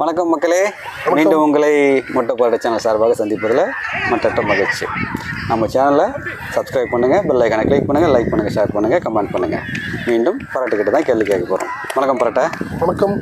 வணக்கம் மக்களே. மீண்டும் உங்களை முட்டைப்பாடு சேனல் சார்பாக சந்திப்பதில் மற்ற மகிழ்ச்சி. நம்ம சேனலை சப்ஸ்கிரைப் பண்ணுங்கள் பெல் ஐக்கானை கிளிக் பண்ணுங்கள் லைக் பண்ணுங்கள் ஷேர் பண்ணுங்கள் கமெண்ட் பண்ணுங்கள் மீண்டும் பரட்டுக்கிட்ட தான் கேள்வி கேட்க போகிறோம் வணக்கம் பரட்டை. வணக்கம்.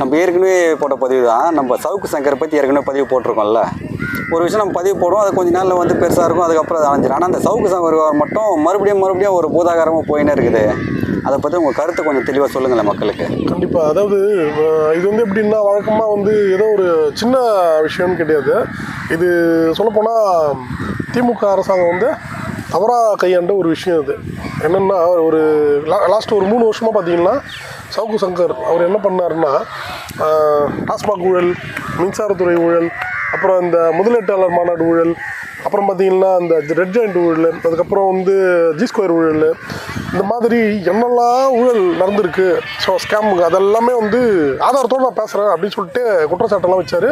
நம்ம ஏற்கனவே போட்ட பதிவு தான் நம்ம சவுக்கு சங்கரை பற்றி ஏற்கனவே பதிவு போட்டிருக்கோம்ல. ஒரு விஷயம் நம்ம பதிவு போடுவோம் அது கொஞ்சம் நாளில் வந்து பெருசாக இருக்கும் அதுக்கப்புறம் அது அணைஞ்சிடும் ஆனால் அந்த சவுக்கு சங்கர் மட்டும் மறுபடியும் மறுபடியும் ஒரு பூதாகாரமாக போயினே இருக்குது. அதை பற்றி உங்கள் கருத்தை கொஞ்சம் தெளிவாக சொல்லுங்களேன் மக்களுக்கு. கண்டிப்பாக அதாவது இது வந்து எப்படின்னா வழக்கமாக வந்து ஏதோ ஒரு சின்ன விஷயம்னு கிடையாது. இது சொல்லப்போனால் திமுக அரசாங்கம் வந்து தவறாக கையாண்ட ஒரு விஷயம் இது. என்னென்னா ஒரு லாஸ்ட் ஒரு மூணு வருஷமாக பார்த்தீங்கன்னா சவுக்கு சங்கர் அவர் என்ன பண்ணாருன்னா டாஸ்மாக் ஊழல் மின்சாரத்துறை ஊழல் அப்புறம் இந்த முதலீட்டாளர் மாநாடு ஊழல் அப்புறம் பார்த்தீங்கன்னா அந்த ரெட் ஜாயிண்ட் ஊழல் அதுக்கப்புறம் வந்து ஜி ஸ்கொயர் ஊழல் இந்த மாதிரி என்னெல்லாம் ஊழல் நடந்திருக்கு ஸோ ஸ்கேமுங்க அதெல்லாமே வந்து ஆதாரத்தோடு நான் பேசுகிறேன் அப்படின்னு சொல்லிட்டு குற்றச்சாட்டெல்லாம் வச்சார்.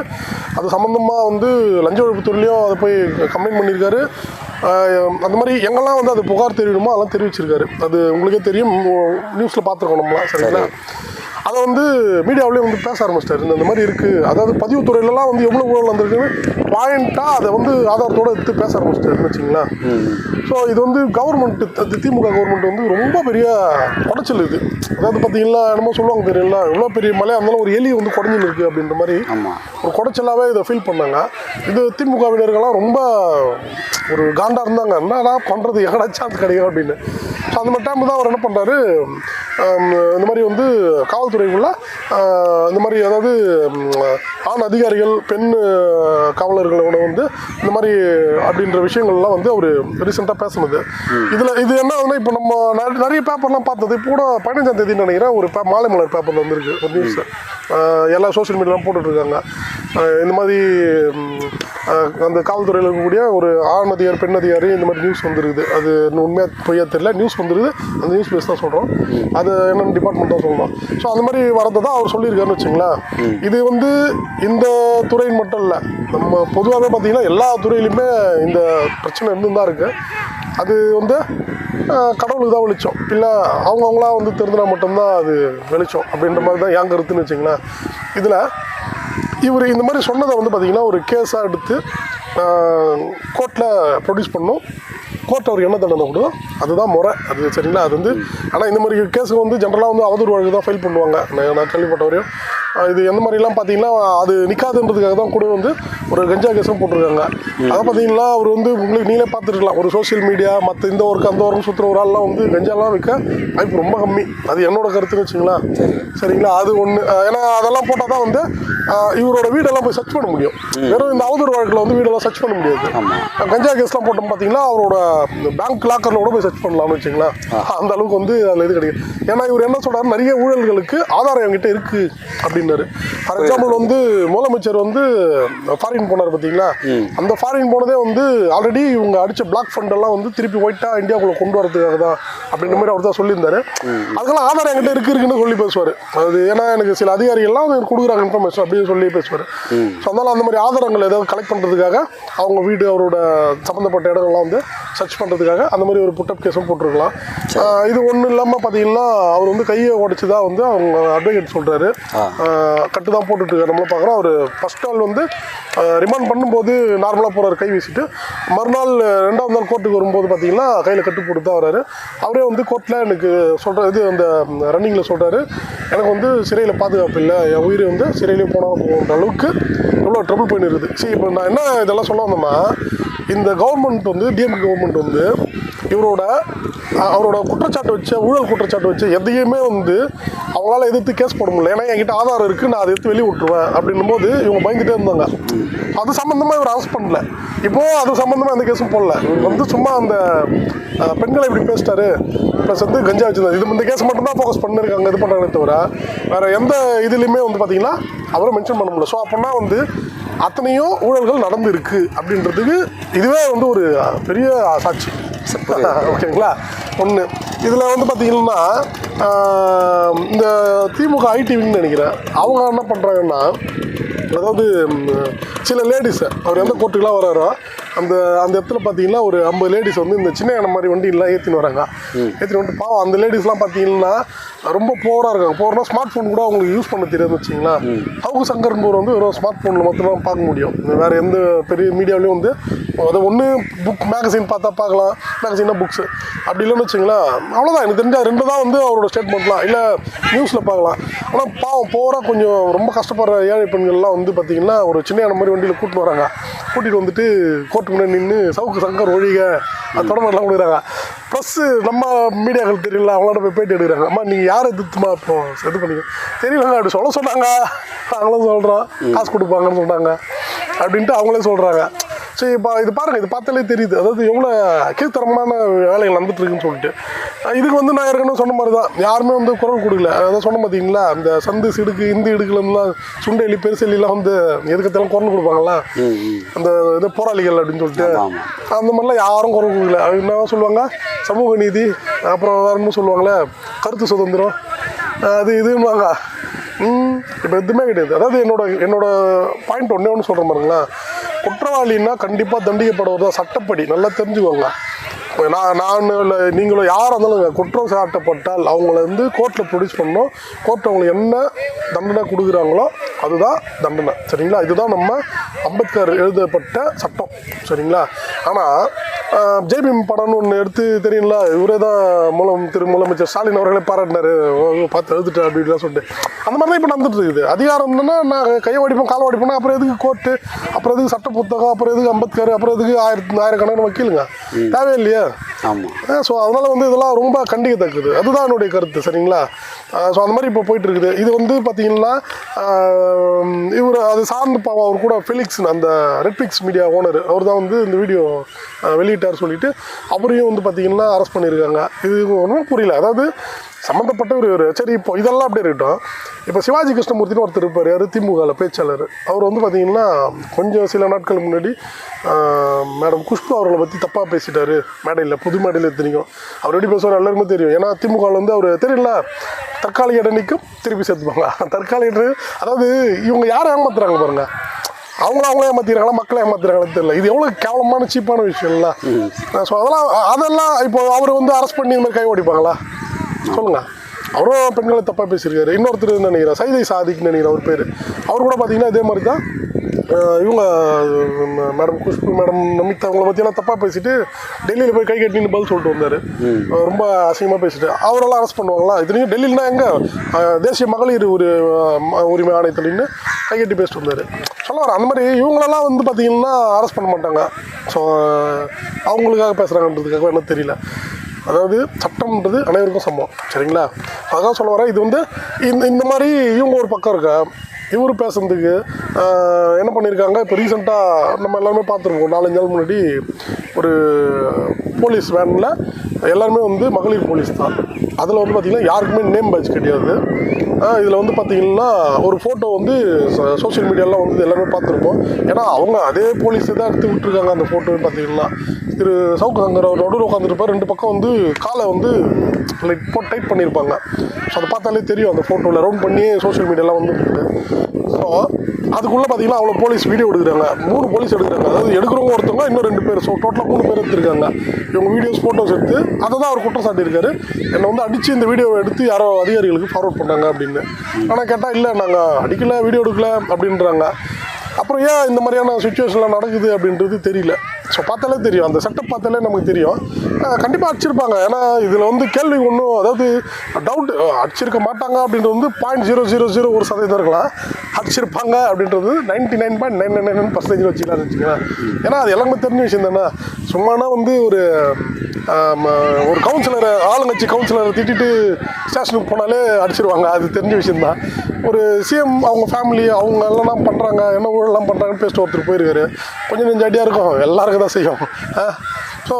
அது சம்மந்தமாக வந்து லஞ்ச ஒழிப்புத்துறையிலையும் அதை போய் கம்ப்ளைண்ட் பண்ணியிருக்காரு. அந்த மாதிரி எங்கெல்லாம் வந்து அது புகார் தெரியணுமோ அதெல்லாம் தெரிவிச்சிருக்காரு. அது உங்களுக்கே தெரியும் நியூஸில் பார்த்துருக்கோம் நம்மளாம் சரிங்களா? அதை வந்து மீடியாவிலேயே வந்து பேச ஆரம்பிச்சிட்டாரு. இந்த மாதிரி இருக்குது அதாவது பதிவுத்துறையிலலாம் வந்து எவ்வளோ ஊழல் வந்திருக்குன்னு பாயிண்ட்டாக அதை வந்து ஆதாரத்தோடு எடுத்து பேச ஆரம்பிச்சிட்டாருன்னு வச்சிங்களேன். ஸோ இது வந்து கவர்மெண்ட் திமுக கவர்மெண்ட் வந்து ரொம்ப பெரிய குடைச்சல் இது. அதாவது பார்த்தீங்கன்னா என்னமோ சொல்லுவாங்க தெரியல. எவ்வளோ பெரிய மலை இருந்தாலும் ஒரு எலி வந்து குடஞ்சின்னு இருக்குது அப்படின்ற மாதிரி ஒரு குடைச்சலாகவே இதை ஃபீல் பண்ணாங்க. இது திமுகவினர்கள்லாம் ரொம்ப ஒரு காண்டா இருந்தாங்க. என்னடா பண்ணுறது எங்கடா சான்ஸ் கிடைக்கும் அப்படின்னு. ஸோ அந்த மாதிரி டைம் தான் அவர் என்ன பண்ணுறாரு இந்த மாதிரி வந்து காவல்துறைக்குள்ள இந்த மாதிரி அதாவது ஆண் அதிகாரிகள் பெண் காவலர்களோட வந்து இந்த மாதிரி அப்படின்ற விஷயங்கள்லாம் வந்து அவர் ரீசெண்டாக பேசுனது. இதில் இது என்ன ஆகுதுன்னா இப்போ நம்ம நிறைய- பேப்பர்லாம் பார்த்தது. இப்போ கூட பதினஞ்சாம் தேதி நினைக்கிறேன் ஒரு பே- மாலை மலர் பேப்பரில் வந்திருக்கு ஒரு நியூஸ் எல்லா சோஷியல் மீடியாலாம் போட்டுட்ருக்காங்க இந்த மாதிரி அந்த காவல்துறையில் இருக்கக்கூடிய ஒரு ஆண் அதிகாரி பெண் அதிகாரி இந்த மாதிரி நியூஸ் வந்துருக்குது. அது உண்மையாக பொய்யா தெரியல. நியூஸ் வந்துருது அந்த நியூஸ் பேஸ் தான் சொல்கிறோம் அது என்னென்ன டிபார்ட்மெண்ட் தான் சொல்லணும் ஸோ அந்த மாதிரி வரதை தான் அவர் சொல்லியிருக்காருன்னு வச்சுங்களேன். இது வந்து இந்த துறையின் மட்டும் இல்லை. நம்ம பொதுவாகவே பார்த்தீங்கன்னா எல்லா துறையிலுமே இந்த பிரச்சனை இருந்து தான் இருக்குது அது வந்து கடவுளுக்கு தான் வெளிச்சம். இல்லை அவங்கவுங்களா வந்து தெரிஞ்சுனா மட்டும்தான் அது வெளிச்சம் அப்படின்ற மாதிரி தான் ஏன் கருத்துன்னு வச்சிங்களேன். இதில் இவர் இந்த மாதிரி சொன்னதை வந்து பார்த்திங்கன்னா ஒரு கேஸாக எடுத்து கோர்ட்டில் ப்ரொடியூஸ் பண்ணணும் கோர்ட் அவருக்கு என்ன தண்டனை கொடுதோ அதுதான் முறை. அது சரிங்களா? அது வந்து ஆனால் இந்த மாதிரி கேஸுக்கு வந்து ஜென்ரலாக வந்து அவதூறு வழக்கு தான் ஃபைல் பண்ணுவாங்க. நான் கேள்விப்பட்ட வரையும் இது எந்த மாதிரிலாம் பார்த்தீங்கன்னா அது நிற்காதுன்றதுக்காக தான் கூட வந்து ஒரு கஞ்சா கேஸும் போட்டிருக்காங்க. அதை பார்த்தீங்கன்னா அவர் வந்து உங்களுக்கு நீங்களே பார்த்துருக்கலாம். ஒரு சோஷியல் மீடியா மற்ற இந்த ஒர்க் அந்த ஒர்க் சுற்றுற ஒரு ஆள்லாம் வந்து கஞ்சாலாம் விற்க வாய்ப்பு ரொம்ப கம்மி. அது என்னோட கருத்துன்னு வச்சுங்களேன் சரிங்களா? அது ஒன்று ஏன்னா அதெல்லாம் போட்டால் தான் வந்து இவரோட வீடெல்லாம் போய் சர்ச் பண்ண முடியும். வெறும் இந்த அவதூறு வழக்கில் வந்து வீடெல்லாம் சர்ச் பண்ண முடியாது. கஞ்சா கேஸ்லாம் போட்டோம் பார்த்தீங்கன்னா அவரோட பேங்க் லாக்கரில் கூட போய் சர்ச் பண்ணலாம்னு வச்சுங்களேன் அந்த அளவுக்கு வந்து அதில் இது கிடைக்கும் ஏன்னா இவர் என்ன சொல்றாரு நிறைய ஊழல்களுக்கு ஆதாரம் என்கிட்ட இருக்கு அப்படின்னாரு. ஃபார் எக்ஸாம்பிள் வந்து முதலமைச்சர் வந்து ஃபாரின் போனார் பார்த்தீங்களா அந்த ஃபாரின் போனதே வந்து ஆல்ரெடி இவங்க அடிச்ச பிளாக் ஃபண்ட் எல்லாம் வந்து திருப்பி ஒயிட்டாக இந்தியாவுக்குள்ள கொண்டு வரதுக்காக தான் அப்படின்ற மாதிரி அவர் தான் சொல்லியிருந்தாரு அதுக்கெல்லாம் ஆதாரம் என்கிட்ட இருக்கு இருக்குன்னு சொல்லி பேசுவார். அது ஏன்னா எனக்கு சில அதிகாரிகள்லாம் கொடுக்குறாங்க இன்ஃபர்மேஷன் அப்படின்னு சொல்லி பேசுவார். ஸோ அதனால அந்த மாதிரி ஆதாரங்கள் ஏதாவது கலெக்ட் பண்ணுறதுக்காக அவங்க வீடு அவரோட சம்மந்தப்பட்ட இடங்கள்லாம் வந்து சர்ச் பண்ணுறதுக்காக அந்த மாதிரி ஒரு புட்டப் கேஸும் போட்டிருக்கலாம். இது ஒன்றும் இல்லாமல் பார்த்தீங்கன்னா அவர் வந்து கையை உடச்சி தான் வந்து அவங்க அட்வொகேட் சொல்கிறாரு கட்டு தான் போட்டுட்டு நம்மளும் பார்க்குறோம் அவர் ஃபர்ஸ்ட் நாள் வந்து ரிமாண்ட் பண்ணும்போது நார்மலாக போகிறார் கை வீசிட்டு. மறுநாள் ரெண்டாவது நாள் கோர்ட்டுக்கு வரும்போது பார்த்தீங்கன்னா கையில் கட்டு போட்டு தான் வராரு. அவரே வந்து கோர்ட்டில் எனக்கு சொல்கிற இது அந்த ரன்னிங்கில் சொல்கிறாரு எனக்கு வந்து சிறையில் பாதுகாப்பு இல்லை. என் உயிர் வந்து சிறையிலே போனாலும் போகின்ற அளவுக்கு எவ்வளோ ட்ரபிள் பண்ணிடுது சரி இப்போ நான் என்ன இதெல்லாம் சொல்ல வந்தோம்னா இந்த கவர்மெண்ட் வந்து டிஎம்கே கவர்மெண்ட் வந்து இவரோட அவரோட குற்றச்சாட்டு வச்ச ஊழல் குற்றச்சாட்டு வச்ச எதையுமே வந்து அவங்களால எதிர்த்து கேஸ் போட முடியல. ஏன்னா என்கிட்ட ஆதாரம் இருக்குது நான் அதை எடுத்து வெளியே விட்டுருவேன் அப்படின்னும் போது இவங்க பயந்துட்டே இருந்தாங்க. அது சம்மந்தமாக இவர் அரெஸ்ட் பண்ணல. இப்போது அது சம்மந்தமாக எந்த கேஸும் போடல. இவர் வந்து சும்மா அந்த பெண்களை இப்படி பேசிட்டாரு. ப்ளஸ் வந்து கஞ்சா வச்சிருந்தாரு. இது இந்த கேஸ் மட்டும் தான் ஃபோக்கஸ் பண்ணிருக்காங்க இது பண்ணுறாங்களே தவிர வேற எந்த இதுலையுமே வந்து பார்த்தீங்கன்னா அவரை மென்ஷன் பண்ண முடியல. ஸோ அப்படின்னா வந்து அத்தனையும் ஊழல்கள் நடந்து இருக்கு அப்படின்றதுக்கு இதுவே வந்து ஒரு பெரிய சாட்சி. ஓகேங்களா? ஒன்று இதில் வந்து பார்த்தீங்கன்னா இந்த திமுக ஐடிவின்னு நினைக்கிறேன். அவங்க என்ன பண்ணுறாங்கன்னா அதாவது சில லேடிஸ் அவர் எந்த கோர்ட்டுக்கெலாம் வராரோ அந்த அந்த இடத்துல பார்த்தீங்கன்னா ஒரு ஐம்பது லேடிஸ் வந்து இந்த சின்ன யானை மாதிரி வண்டியெல்லாம் ஏற்றின்னு வராங்க. ஏற்றின்னு வந்துட்டு பாவம் அந்த லேடிஸ்லாம் பார்த்தீங்கன்னா ரொம்ப போராக இருக்காங்க. போகிறனா ஸ்மார்ட் ஃபோன் கூட அவங்களுக்கு யூஸ் பண்ண தெரியாதுன்னு வச்சிங்களேன் அவங்க சங்கரன்பூர் வந்து வெறும் ஸ்மார்ட் ஃபோனில் மட்டும் தான் பார்க்க முடியும். வேறு எந்த பெரிய மீடியாவிலையும் வந்து அதை ஒன்று புக் மேகசின் பார்த்தா பார்க்கலாம் மேகசின்னா புக்ஸு அப்படி இல்லைன்னு வச்சிங்களேன் அவ்வளோதான் எனக்கு தெரிஞ்ச ரெண்டு தான் வந்து அவரோட ஸ்டேட்மெண்ட்லாம் இல்லை நியூஸில் பார்க்கலாம். ஆனால் பாவம் போகிற கொஞ்சம் ரொம்ப கஷ்டப்படுற ஏழை பெண்கள்லாம் வந்து பார்த்தீங்கன்னா ஒரு சின்ன மாதிரி வண்டியில் கூட்டிட்டு வராங்க. கூட்டிகிட்டு வந்துட்டு கோர்ட்டு முன்னாடி நின்று சவுக்கு சங்கர் ஒழிக அது தொடர்பெல்லாம் கொடுக்குறாங்க ப்ளஸ் நம்ம மீடியாக்கள் தெரியல அவங்களோட போய் பேட்டி எடுக்கிறாங்க. அம்மா நீங்கள் யாரை எதிர்த்துமா இப்போ இது பண்ணிக்க தெரியலங்க அப்படி சொல்ல சொன்னாங்க. நாங்களும் சொல்கிறோம் காசு கொடுப்பாங்கன்னு சொன்னாங்க அப்படின்ட்டு அவங்களே சொல்கிறாங்க சரி இப்போ இது பாருங்கள் இது பார்த்தாலே தெரியுது. அதாவது எவ்வளோ கீழ்த்தரமான வேலைகள் நடந்துட்டு இருக்குன்னு சொல்லிட்டு. இதுக்கு வந்து நான் ஏற்கனவே சொன்ன மாதிரி தான் யாருமே வந்து குரல் கொடுக்கல. அதான் சொன்ன பார்த்தீங்களா அந்த சந்து சிடுக்கு இந்த இடுக்குலாம் சுண்டெலி பெருசெல்லாம் வந்து எதுக்கத்தெல்லாம் குரல் கொடுப்பாங்களா அந்த இது போராளிகள் அப்படின்னு சொல்லிட்டு. அந்த மாதிரிலாம் யாரும் குரல் கொடுக்கல. அது என்ன சொல்லுவாங்க? சமூக நீதி அப்புறம் வேற சொல்லுவாங்களே? கருத்து சுதந்திரம். அது இதுவாங்க ம் இப்போ எதுவுமே கிடையாது. அதாவது என்னோட என்னோட பாயிண்ட் ஒன்றே ஒன்று சொல்கிறேன் பாருங்களேன். குற்றவாளின்னா கண்டிப்பாக தண்டிக்கப்படுவது சட்டப்படி. நல்லா தெரிஞ்சுக்கோங்க. நான் நான் இல்லை நீங்களும் யாராக இருந்தாலும் குற்றம் சாட்டப்பட்டால் அவங்கள வந்து கோர்ட்டில் ப்ரொடியூஸ் பண்ணணும். கோர்ட் அவங்களுக்கு என்ன தண்டனை கொடுக்குறாங்களோ அதுதான் தண்டனை. சரிங்களா? இதுதான் நம்ம அம்பேத்கர் எழுதப்பட்ட சட்டம். சரிங்களா? ஆனால் ஜெய்பீம் படம்னு ஒன்று எடுத்து தெரியுங்களா இவரே தான் மூலம் திரு முதலமைச்சர் ஸ்டாலின் அவர்களே பாராட்டினாரு. பார்த்து எழுதிட்டு அப்படின்லாம் சொல்லிட்டு. அந்த மாதிரி தான் இப்போ நடந்துட்டு இருக்குது. அதிகாரம் என்னன்னா நான் கையை வடிப்பேன் காலை வடிப்பேன் அப்புறம் எதுக்கு கோர்ட்டு அப்புறம் எதுக்கு சட்ட புத்தகம்? அப்புறம் எதுக்கு அம்பேத்கர்? அப்புறம் எதுக்கு ஆயிரத்தி ஆயிரக்கணக்கான வக்கீலுங்க? தேவையில்லையா. go. ஆமாம் ஸோ அதனால் வந்து இதெல்லாம் ரொம்ப கண்டிக்கத்தக்கது. அதுதான் என்னுடைய கருத்து சரிங்களா? ஸோ அந்த மாதிரி இப்போ போயிட்டு இருக்குது இது வந்து பார்த்தீங்கன்னா இவர் அது சார்ந்து பாவம் அவர் கூட ஃபெலிக்ஸ் அந்த ரெட்பிக்ஸ் மீடியா ஓனர் அவர் தான் வந்து இந்த வீடியோ வெளியிட்டார் சொல்லிட்டு அவரையும் வந்து பார்த்தீங்கன்னா அரெஸ்ட் பண்ணியிருக்காங்க. இது ஒன்றும் புரியல. அதாவது சம்மந்தப்பட்ட ஒரு சரி இப்போ இதெல்லாம் அப்படியே இருக்கட்டும். இப்போ சிவாஜி கிருஷ்ணமூர்த்தின்னு ஒருத்தர் இருப்பார். யார்? திமுகவில் பேச்சாளர். அவர் வந்து பார்த்தீங்கன்னா கொஞ்சம் சில நாட்கள் முன்னாடி மேடம் குஷ்பு அவர்களை பற்றி தப்பாக பேசிட்டார் மேடையில். புது மேடையில் தெரியும். அவர் எப்படி பேசுவார்? எல்லாருமே தெரியும். ஏன்னா திமுகவில் வந்து அவர் தெரியல தற்காலிக இடனிக்கும் திருப்பி சேர்த்துப்பாங்க. தற்காலிக அதாவது இவங்க யாரை ஏமாத்துறாங்க பாருங்க? அவங்கள அவங்களே ஏமாத்திடுறாங்களா? மக்களை ஏமாத்திடுறாங்களா தெரியல. இது எவ்வளோ கேவலமான சீப்பான விஷயம்ல ஸோ அதெல்லாம் அதெல்லாம் இப்போ அவர் வந்து அரெஸ்ட் பண்ணி இந்த மாதிரி கை ஓடிப்பாங்களா? சொல்லுங்க. அவரும் பெண்களை தப்பாக பேசியிருக்காரு. இன்னொருத்தர் நினைக்கிறேன் சைதை சாதிக்கு நினைக்கிறேன் அவர் பேர். அவர் கூட பார்த்தீங்கன்னா இதே மாதிரி தான். இவங்க மேடம் குஷ்பு மேடம் நமிதா அவங்கள பற்றியெல்லாம் தப்பாக பேசிட்டு டெல்லியில் போய் கை கட்டின்னு பதில் சொல்லிட்டு வந்தார். ரொம்ப அசிங்கமாக பேசிட்டு. அவரெல்லாம் அரெஸ்ட் பண்ணுவாங்களா? இதுலேயும் டெல்லியில்னா எங்கே? தேசிய மகளிர் ஒரு உரிமை ஆணையத்துலன்னு கை கட்டி பேசிட்டு வந்தார். சொல்ல வரேன் அந்த மாதிரி இவங்களெல்லாம் வந்து பார்த்தீங்கன்னா அரெஸ்ட் பண்ண மாட்டாங்க. ஸோ அவங்களுக்காக பேசுகிறாங்கன்றதுக்காக என்ன தெரியல. அதாவது சட்டம்ன்றது அனைவருக்கும் சமம். சரிங்களா? அதான் சொல்ல வரேன் இது வந்து இந்த இந்த மாதிரி இவங்க ஒரு பக்கம் இருக்கா? இவர் பேசுகிறதுக்கு என்ன பண்ணியிருக்காங்க இப்போ ரீசெண்டாக நம்ம எல்லாருமே பார்த்துருக்கோம் நாலஞ்சு நாள் முன்னாடி ஒரு போலீஸ் வேனில் எல்லாருமே வந்து மகளிர் போலீஸ் தான். அதில் வந்து பார்த்திங்கன்னா யாருக்குமே நேம் பேட்ச் கிடையாது. இதில் வந்து பார்த்திங்கன்னா ஒரு ஃபோட்டோ வந்து சோஷியல் மீடியாலாம் வந்து எல்லாருமே பார்த்துருப்போம். ஏன்னா அவங்க அதே போலீஸ் தான் எடுத்து விட்டுருக்காங்க அந்த ஃபோட்டோ பார்த்தீங்கன்னா திரு சவுக்கு சங்கர் அவர் நடுவில் உட்காந்துருப்பார் ரெண்டு பக்கம் வந்து காலை வந்து லைக் போட்டு டைட் பண்ணியிருப்பாங்க. ஸோ அதை பார்த்தாலே தெரியும் அந்த ஃபோட்டோவில் ரவுண்ட் பண்ணி சோஷியல் மீடியாலாம் வந்து ஸோ அதுக்குள்ளே பார்த்தீங்கன்னா அவ்வளோ போலீஸ் வீடியோ எடுக்கிறாங்க. மூணு போலீஸ் எடுக்கிறாங்க. அதாவது எடுக்கிறவங்க ஒருத்தவங்க இன்னும் ரெண்டு பேர். ஸோ டோட்டலாக மூணு பேர் எடுத்திருக்காங்க. இவங்க வீடியோஸ் ஃபோட்டோஸ் எடுத்து அதை தான் அவர் குற்றம் சாட்டியிருக்காரு என்னை வந்து அடித்து இந்த வீடியோவை எடுத்து யாரோ அதிகாரிகளுக்கு ஃபார்வர்ட் பண்ணாங்க அப்படின்னு. ஆனால் கேட்டால் இல்லை நாங்கள் அடிக்கல வீடியோ எடுக்கல அப்படின்றாங்க. அப்புறம் ஏன் இந்த மாதிரியான சுச்சுவேஷன்லாம் நடக்குது அப்படின்றது தெரியல. ஸோ பார்த்தாலே தெரியும். அந்த செட்டப் பார்த்தாலே நமக்கு தெரியும். கண்டிப்பாக அடிச்சிருப்பாங்க. ஏன்னா இதில் வந்து கேள்வி ஒன்றும் அதாவது டவுட் அடிச்சிருக்க மாட்டாங்க அப்படின்றது வந்து பாயிண்ட் ஜீரோ ஜீரோ ஜீரோ ஒரு சதவீதம் இருக்கலாம். அடிச்சிருப்பாங்க அப்படின்றது ninety nine point nine nine nine percentage வச்சுக்கலாம் வச்சுக்கலாம் ஏன்னா அது எல்லாமே தெரிஞ்ச விஷயம் தானே. சும்மானா வந்து ஒரு ஒரு கவுன்சிலரை ஆளுங்கட்சி கவுன்சிலரை திட்டிட்டு ஸ்டேஷனுக்கு போனாலே அடிச்சிருவாங்க. அது தெரிஞ்ச விஷயம்தான் ஒரு சிஎம் அவங்க ஃபேமிலி அவங்க எல்லாம் பண்ணுறாங்க என்ன ஊழலாம் பண்ணுறாங்கன்னு பேசிட்டு ஒருத்தர் போயிருக்காரு கொஞ்சம் நெஞ்சு அடியாக இருக்கும். எல்லாருக்கும் தான் செய்வோம் ஸோ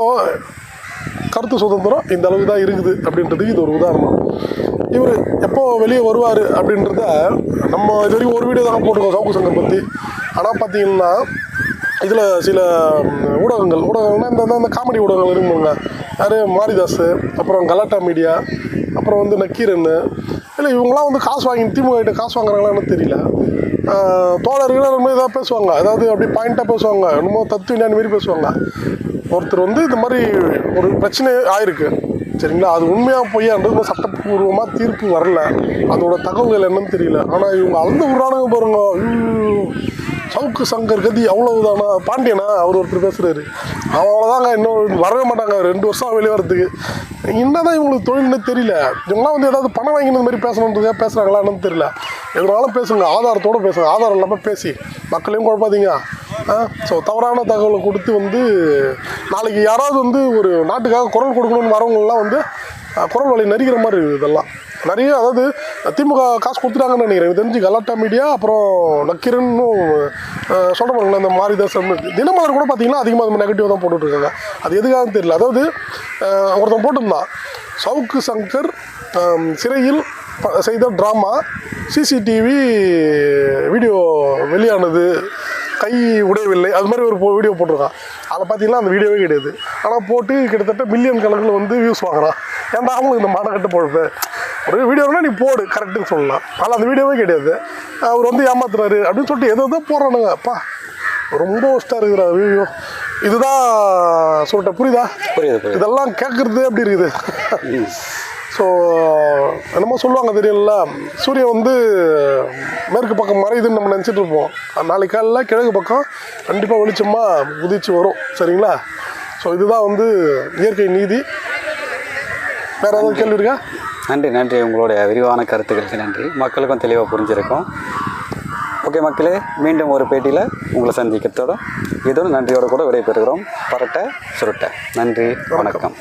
கருத்து சுதந்திரம் இந்த அளவுக்கு தான் இருக்குது அப்படின்றதுக்கு இது ஒரு உதாரணம். இவர் எப்போ வெளியே வருவார் அப்படின்றத நம்ம இது வரைக்கும் ஒரு வீடியோ தான் போட்டிருக்கோம் சவுக்கு சங்கம் பற்றி ஆனால் பார்த்தீங்கன்னா இதில் சில ஊடகங்கள் ஊடகங்கள்னால் இந்த இந்த- இந்த காமெடி ஊடகங்கள் இருக்குங்க யார்? மாரிதாஸ் அப்புறம் கலாட்டா மீடியா அப்புறம் வந்து நக்கீரன் இல்லை இவங்களாம் வந்து காசு வாங்கி திமுக கிட்ட காசு வாங்குறாங்களான்னு தெரியல. தோழர்கள் ரொம்ப இதாக பேசுவாங்க. அதாவது அப்படி பாயிண்ட்டாக பேசுவாங்க. என்னமோ தத்து விஞ்ஞானி மாரி பேசுவாங்க. ஒருத்தர் வந்து இந்த மாதிரி ஒரு பிரச்சனை ஆயிருக்கு. சரிங்களா? அது உண்மையாக பொய்யான்றது சட்டப்பூர்வமாக தீர்ப்பு வரல. அதோட தகவல்கள் என்னன்னு தெரியல. ஆனால் இவங்க அளந்து விடுறானுங்க பாருங்க. சவுக்கு சங்கர் கதி அவ்வளவுதானா? பாண்டியனா? அவர் ஒருத்தர் பேசுறாரு. அவ்வளோதாங்க இன்னும் வரவே மாட்டாங்க. ரெண்டு வருஷம் வெளியே வரதுக்கு. என்னதான் இவங்களுக்கு தொழில்னு தெரியல. இவங்களாம் வந்து ஏதாவது பணம் வாங்கினது மாதிரி பேசணுன்றதே பேசுறாங்களா என்னன்னு தெரியல. எதுனாலும் பேசுங்க. ஆதாரத்தோட பேசுங்க. ஆதாரம் இல்லாமல் பேசி. மக்களையும் குழப்பாதீங்க. ஸோ தவறான தகவலை கொடுத்து வந்து நாளைக்கு யாராவது வந்து ஒரு நாட்டுக்காக குரல் கொடுக்கணும்னு வரவங்கலாம் வந்து குரல் வழி நெறிகிற மாதிரி இருக்குது இதெல்லாம். நிறைய அதாவது திமுக காசு கொடுத்துட்டாங்கன்னு நினைக்கிறேன். எனக்கு தெரிஞ்சு கலாட்டா மீடியா அப்புறம் நக்கீரன்னு சொல்ல பாருங்களேன் இந்த மாரிதாசன். தினமலர் கூட பார்த்தீங்கன்னா அதிகமாக நெகட்டிவ் தான் போட்டுட்ருக்காங்க. அது எதுக்காக தெரியல. அதாவது ஒருத்தன் போட்டிருந்தான். சவுக்கு சங்கர் சிறையில் செய்த ட்ராமா சிசிடிவி வீடியோ வெளியானது. கை உடையவில்லை. அது மாதிரி ஒரு வீடியோ போட்டிருக்கான். அதை பார்த்தீங்கன்னா அந்த வீடியோவே கிடையாது. ஆனால் போட்டு கிட்டத்தட்ட மில்லியன் கணக்கில் வந்து வியூஸ் வாங்குறான். ஏன்டா அவங்களுக்கு இந்த மானக்கட்டு பொழுது ஒரு வீடியோனா நீ போடு கரெக்டுன்னு சொல்லலாம். ஆனால் அந்த வீடியோவே கிடையாது. அவர் வந்து ஏமாத்துறாரு அப்படின்னு சொல்லிட்டு எதோ எதோ போடுறானுங்க. அப்பா ரொம்ப ஒஸ்ட்டாக இருக்கிற வீடியோ இதுதான் சொல்லிட்டேன். புரியுதா? புரியுது இதெல்லாம் கேட்குறது அப்படி இருக்குது. ஸோ என்னமோ சொல்லுவாங்க தெரியல. சூரியன் வந்து மேற்கு பக்கம் மறையுதுன்னு நம்ம நினச்சிட்டு இருப்போம். நாளைக்கு காலைல கிழக்கு பக்கம் கண்டிப்பாக வெளிச்சமாக உதிச்சு வரும். சரிங்களா? ஸோ இதுதான் வந்து இயற்கை நீதி. வேற ஏதாவது கேள்வி இருக்கா? நன்றி நன்றி. உங்களுடைய விரிவான கருத்துக்களுக்கு நன்றி. மக்களுக்கும் தெளிவாக புரிஞ்சிருக்கும். ஓகே மக்களே மீண்டும் ஒரு பேட்டியில் உங்களை சந்திக்கிறதோட இதோட நன்றியோட கூட விடைபெறுகிறோம். பரட்ட சுருட்ட. நன்றி வணக்கம்.